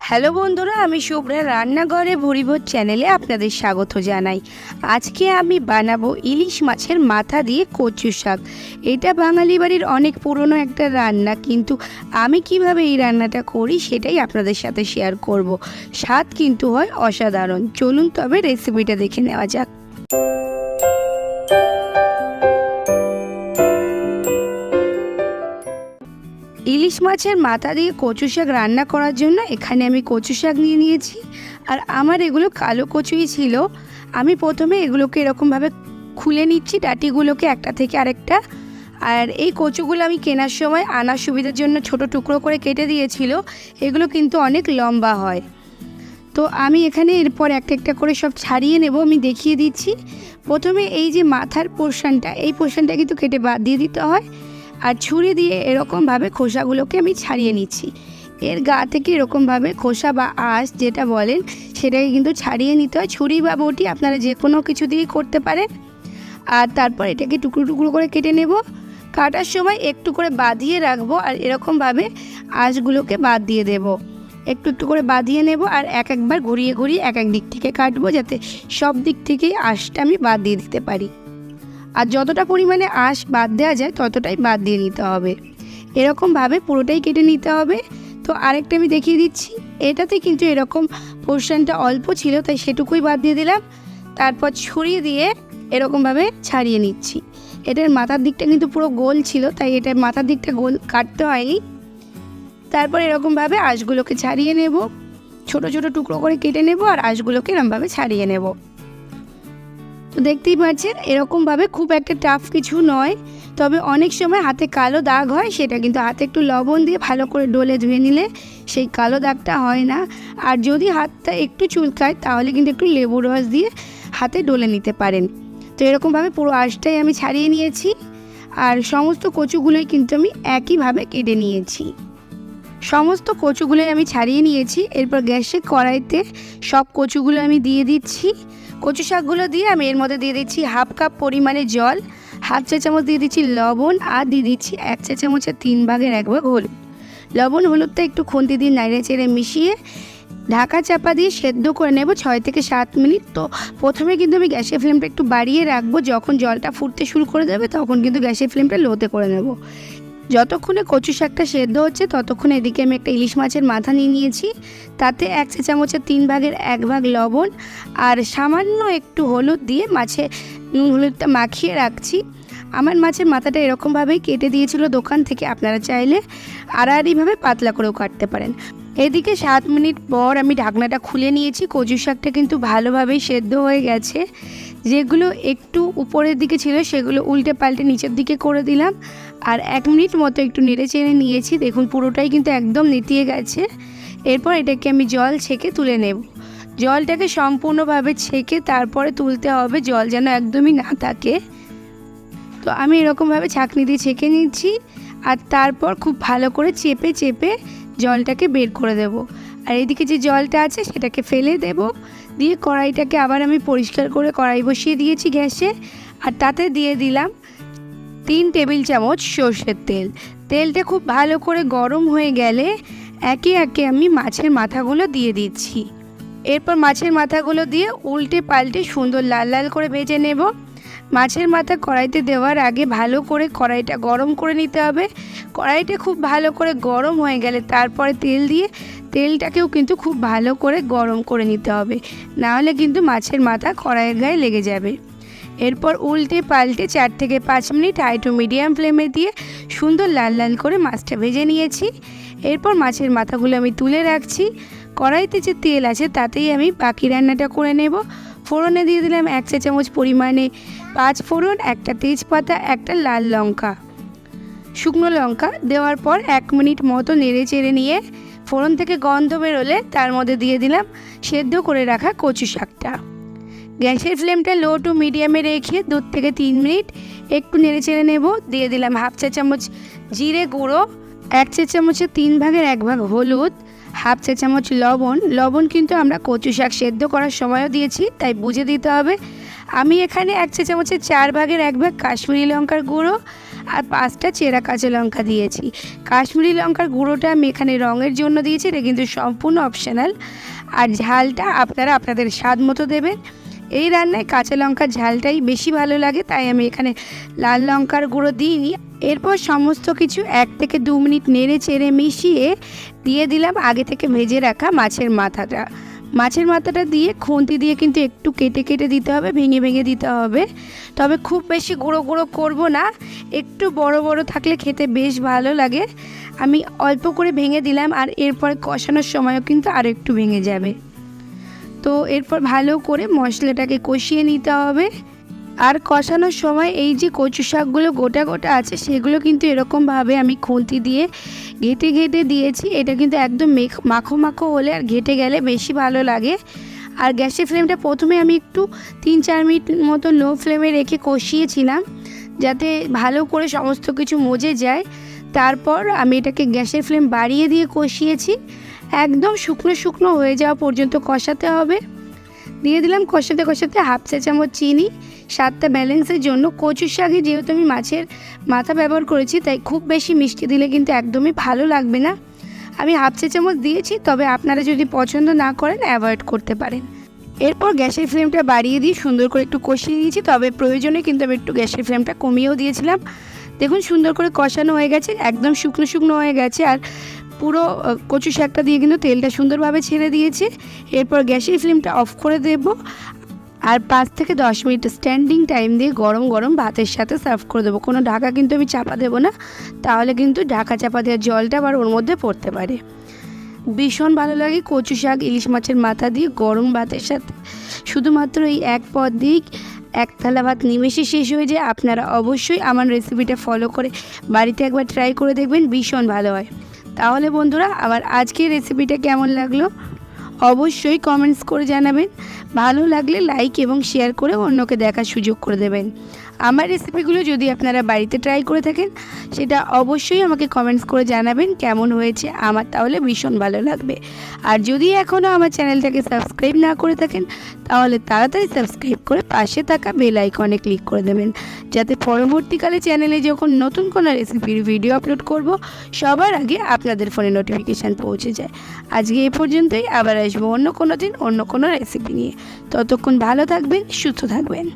Hello বন্ধুরা, আমি শুভ্রা রান্নাঘরে ভরিভোজ চ্যানেলে আপনাদের স্বাগত জানাই। আজকে আমি বানাবো ইলিশ মাছের মাথা দিয়ে কচু শাক। এটা বাঙালি বাড়ির অনেক পুরনো একটা রান্না, কিন্তু আমি কীভাবে এই রান্নাটা করি সেটাই আপনাদের সাথে শেয়ার করব। স্বাদ কিন্তু হয় অসাধারণ। চলুন তবে রেসিপিটা দেখে নেওয়া যাক। ইলিশ মাছের মাথা দিয়ে কচু শাক রান্না করার জন্য এখানে আমি কচু শাক নিয়ে নিয়েছি। আর আমার এগুলো কালো কচুই ছিল। আমি প্রথমে এগুলোকে এরকমভাবে খুলে নিচ্ছি ডাটিগুলোকে একটা থেকে আরেকটা। আর এই কচুগুলো আমি কেনার সময় আনার সুবিধার জন্য ছোট টুকরো করে কেটে দিয়েছিল। এগুলো কিন্তু অনেক লম্বা হয়। তো আমি এখানে এরপর একটা একটা করে সব ছাড়িয়ে নেব, আমি দেখিয়ে দিচ্ছি। প্রথমে এই যে মাথার পোর্শনটা, এই পোর্শনটা কিন্তু কেটে বাদ দিয়ে দিতে হয়। আর ছুরি দিয়ে এরকমভাবে খোসাগুলোকে আমি ছাড়িয়ে নিচ্ছি। এর গা থেকে এরকমভাবে খোসা বা আঁশ যেটা বলেন, সেটাকে কিন্তু ছাড়িয়ে নিতে হয়। ছুরি বা বটি আপনারা যে কোনো কিছু দিয়েই করতে পারেন। আর তারপর এটাকে টুকরো টুকরো করে কেটে নেব। কাটার সময় একটু করে বাঁধিয়ে রাখব আর এরকমভাবে আঁশগুলোকে বাদ দিয়ে দেব। একটু একটু করে বাঁধিয়ে নেব আর এক একবার ঘুরিয়ে ঘুরিয়ে এক এক দিক থেকে কাটবো যাতে সব দিক থেকেই আঁশটা আমি বাদ দিয়ে দিতে পারি। আর যতটা পরিমাণে আঁশ বাদ দেওয়া যায়, ততটাই বাদ দিয়ে নিতে হবে। এরকমভাবে পুরোটাই কেটে নিতে হবে। তো আরেকটা আমি দেখিয়ে দিচ্ছি। এটাতে কিন্তু এরকম পোর্শনটা অল্প ছিল, তাই সেটুকুই বাদ দিয়ে দিলাম। তারপর ছুরি দিয়ে এরকমভাবে ছাড়িয়ে নিচ্ছি। এটার মাথার দিকটা কিন্তু পুরো গোল ছিল, তাই এটার মাথার দিকটা গোল কাটতে হয়নি। তারপর এরকমভাবে আঁশগুলোকে ছাড়িয়ে নেব। ছোট ছোট টুকরো করে কেটে নেব আর আঁশগুলোকে এরকমভাবে ছাড়িয়ে নেব। তো দেখতেই পাচ্ছেন, এরকমভাবে খুব একটা টাফ কিছু নয়। তবে অনেক সময় হাতে কালো দাগ হয়, সেটা কিন্তু হাতে একটু লবণ দিয়ে ভালো করে ডলে ধুয়ে নিলে সেই কালো দাগটা হয় না। আর যদি হাতটা একটু চুলকায়, তাহলে কিন্তু একটু লেবু রস দিয়ে হাতে ডলে নিতে পারেন। তো এরকমভাবে পুরো আঁশটাই আমি ছাড়িয়ে নিয়েছি। আর সমস্ত কচুগুলোই কিন্তু আমি একইভাবে কেটে নিয়েছি। সমস্ত কচুগুলোই আমি ছাড়িয়ে নিয়েছি। এরপর গ্যাসে কড়াইতে সব কচুগুলো আমি দিয়ে দিচ্ছি। কচু শাকগুলো দিয়ে আমি এর মধ্যে দিয়ে দিচ্ছি হাফ কাপ পরিমাণে জল, হাফ চা চামচ দিয়ে দিচ্ছি লবণ আর দিয়ে দিচ্ছি এক চা চামচের তিন ভাগের এক ভাগ হলুদ। লবণ হলুদটা একটু খুন্তি দিয়ে নাড়ে চেড়ে মিশিয়ে ঢাকা চাপা দিয়ে সেদ্ধ করে নেব ছয় থেকে সাত মিনিট। তো প্রথমে কিন্তু আমি গ্যাসের ফ্লেমটা একটু বাড়িয়ে রাখব, যখন জলটা ফুটতে শুরু করে দেবে তখন কিন্তু গ্যাসের ফ্লেমটা লোতে করে নেব। যতক্ষণে কচু শাকটা সেদ্ধ হচ্ছে, ততক্ষণ এদিকে আমি একটা ইলিশ মাছের মাথা নিয়ে নিয়েছি। তাতে এক চা চামচের তিন ভাগের এক ভাগ লবণ আর সামান্য একটু হলুদ দিয়ে মাছে নুন হলুদটা মাখিয়ে রাখছি। আমার মাছের মাথাটা এরকমভাবেই কেটে দিয়েছিল দোকান থেকে, আপনারা চাইলে আড়াআড়িভাবে পাতলা করেও কাটতে পারেন। এদিকে সাত মিনিট পর আমি ঢাকনাটা খুলে নিয়েছি, কচু শাকটা কিন্তু ভালোভাবেই সেদ্ধ হয়ে গেছে। যেগুলো একটু উপরের দিকে ছিল, সেগুলো উল্টে পাল্টে নিচের দিকে করে দিলাম। আর এক মিনিট মতো একটু নেড়ে চেড়ে নিয়েছি। দেখুন, পুরোটাই কিন্তু একদম নেতিয়ে গেছে। এরপর এটাকে আমি জল ছেঁকে তুলে নেব। জলটাকে সম্পূর্ণভাবে ছেঁকে তারপরে তুলতে হবে, জল যেন একদমই না থাকে। তো আমি এরকমভাবে ছাঁকনি দিয়ে ছেঁকে নিচ্ছি আর তারপর খুব ভালো করে চেপে চেপে জলটাকে বের করে দেব। আর এদিকে যে জলটা আছে সেটাকে ফেলে দেব। দিয়ে কড়াইটাকে আবার আমি পরিষ্কার করে কড়াই বসিয়ে দিয়েছি গ্যাসে। আর তাতে দিয়ে দিলাম তিন টেবিল চামচ সর্ষের তেল। তেলটা খুব ভালো করে গরম হয়ে গেলে একে একে আমি মাছের মাথাগুলো দিয়ে দিচ্ছি। এরপর মাছের মাথাগুলো দিয়ে উল্টে পাল্টে সুন্দর লাল লাল করে ভেজে নেব। মাছের মাথা কড়াইতে দেওয়ার আগে ভালো করে কড়াইটা গরম করে নিতে হবে। কড়াইটা খুব ভালো করে গরম হয়ে গেলে তারপরে তেল দিয়ে তেলটাকেও কিন্তু খুব ভালো করে গরম করে নিতে হবে। নাহলে কিন্তু মাছের মাথা কড়াইয়ের গায়ে লেগে যাবে। এরপর উল্টে পাল্টে চার থেকে পাঁচ মিনিট হাই টু মিডিয়াম ফ্লেমে দিয়ে সুন্দর লাল লাল করে মাছটা ভেজে নিয়েছি। এরপর মাছের মাথাগুলো আমি তুলে রাখছি। কড়াইতে যে তেল আছে তাতেই আমি বাকি রান্নাটা করে নেব। ফোড়নে দিয়ে দিলাম এক চা চামচ পরিমাণে পাঁচ ফোড়ন, একটা তেজপাতা, একটা লাল লঙ্কা। শুকনো লঙ্কা দেওয়ার পর এক মিনিট মতো নেড়ে চেড়ে নিয়ে ফোড়ন থেকে গন্ধ বেরোলে তার মধ্যে দিয়ে দিলাম সেদ্ধ করে রাখা কচু শাকটা। গ্যাসের ফ্লেমটা লো টু মিডিয়ামে রেখে দু থেকে তিন মিনিট একটু নেড়ে চেড়ে নেব, দিয়ে দিলাম হাফ চা চামচ জিরে গুঁড়ো, এক চা চামচের তিন ভাগের এক ভাগ হলুদ, হাফ চা চামচ লবণ। লবণ কিন্তু আমরা কচু শাক সেদ্ধ করার সময়ও দিয়েছি, তাই বুঝে দিতে হবে। আমি এখানে এক চা চামচের চার ভাগের এক ভাগ কাশ্মীরি লঙ্কার গুঁড়ো আর পাঁচটা চেরা কাঁচা লঙ্কা দিয়েছি। কাশ্মীরি লঙ্কার গুঁড়োটা আমি এখানে রঙের জন্য দিয়েছি, এটা কিন্তু সম্পূর্ণ অপশনাল আর ঝালটা আপনারা আপনাদের স্বাদ মতো দেবেন। এই রান্নায় কাঁচা লঙ্কার ঝালটাই বেশি ভালো লাগে, তাই আমি এখানে লাল লঙ্কার গুঁড়ো দিইনি এরপর সমস্ত কিছু এক থেকে দু মিনিট নেড়ে চেড়ে মিশিয়ে দিয়ে দিলাম আগে থেকে ভেজে রাখা মাছের মাথাটা। মাছের মাথাটা দিয়ে খুন্তি দিয়ে কিন্তু একটু কেটে কেটে দিতে হবে, ভেঙে ভেঙে দিতে হবে। তবে খুব বেশি গুঁড়ো গুঁড়ো করব না, একটু বড় বড় থাকলে খেতে বেশ ভালো লাগে। আমি অল্প করে ভেঙে দিলাম আর এরপর কষানোর সময়ও কিন্তু আরও একটু ভেঙে যাবে। তো এরপর ভালো করে মশলাটাকে কষিয়ে নিতে হবে। আর কষানোর সময় এই যে কচু শাকগুলো গোটা গোটা আছে, সেগুলো কিন্তু এরকমভাবে আমি খুন্তি দিয়ে ঘেটে ঘেটে দিয়েছি। এটা কিন্তু একদম মেখ, মাখো মাখো হলে আর ঘেটে গেলে বেশি ভালো লাগে। আর গ্যাসের ফ্লেমটা প্রথমে আমি একটু তিন চার মিনিট মতো লো ফ্লেমে রেখে কষিয়েছিলাম, যাতে ভালো করে সমস্ত কিছু মজে যায়। তারপর আমি এটাকে গ্যাসের ফ্লেম বাড়িয়ে দিয়ে কষিয়েছি। একদম শুকনো শুকনো হয়ে যাওয়া পর্যন্ত কষাতে হবে। দিয়ে দিলাম কষাতে কষাতে হাফ চা চামচ চিনি, স্বাদটা ব্যালেন্সের জন্য। কচু শাকে যেহেতু আমি মাছের মাথা ব্যবহার করেছি, তাই খুব বেশি মিষ্টি দিলে কিন্তু একদমই ভালো লাগবে না। আমি হাফ চা চামচ দিয়েছি, তবে আপনারা যদি পছন্দ না করেন, অ্যাভয়েড করতে পারেন। এরপর গ্যাসের ফ্লেমটা বাড়িয়ে দিয়ে সুন্দর করে একটু কষিয়ে দিয়েছি তবে প্রয়োজনে কিন্তু আমি একটু গ্যাসের ফ্লেমটা কমিয়েও দিয়েছিলাম। দেখুন, সুন্দর করে কষানো হয়ে গেছে, একদম শুকনো শুকনো হয়ে গেছে, আর পুরো কচু শাকটা দিয়ে কিন্তু তেলটা সুন্দরভাবে ছেড়ে দিয়েছে। এরপর গ্যাসের ফ্লেমটা অফ করে দেব। আর পাঁচ থেকে দশ মিনিট স্ট্যান্ডিং টাইম দিয়ে গরম গরম ভাতের সাথে সার্ভ করে দেবো। কোনো ঢাকা কিন্তু আমি চাপা দেবো না, তাহলে কিন্তু ঢাকা চাপা দেওয়ার জলটা আবার ওর মধ্যে পড়তে পারে। ভীষণ ভালো লাগে কচু শাক, ইলিশ মাছের মাথা দিয়ে গরম ভাতের সাথে। শুধুমাত্র এই এক পদ দিয়েই এক থালা ভাত নিমেষে শেষ হয়ে যায়, আপনারা অবশ্যই আমার রেসিপিটা ফলো করে বাড়িতে একবার ট্রাই করে দেখবেন, ভীষণ ভালো হয়। তাহলে বন্ধুরা আবার আজকের রেসিপিটা কেমন লাগল? অবশ্যই কমেন্টস করে জানাবেন। ভালো লাগলে লাইক এবং শেয়ার করে অন্যকে দেখার সুযোগ করে দেবেন। আমার রেসিপিগুলো যদি আপনারা বাড়িতে ট্রাই করে থাকেন, সেটা অবশ্যই আমাকে কমেন্টস করে জানাবেন কেমন হয়েছে। আমার তাহলে ভীষণ ভালো লাগবে। আর যদি এখনও আমার চ্যানেলটাকে সাবস্ক্রাইব না করে থাকেন, তাহলে তাড়াতাড়ি সাবস্ক্রাইব করে পাশে থাকা বেল আইকনে ক্লিক করে দেবেন। যাতে পরবর্তীকালে চ্যানেলে যখন নতুন কোনো রেসিপির ভিডিও আপলোড করব, সবার আগে আপনাদের ফোনে নোটিফিকেশান পৌঁছে যায়। আজকে এ পর্যন্তই, আবার আসব অন্য কোনো দিন অন্য কোনো রেসিপি নিয়ে। ততক্ষণ ভালো থাকবেন, সুস্থ থাকবেন।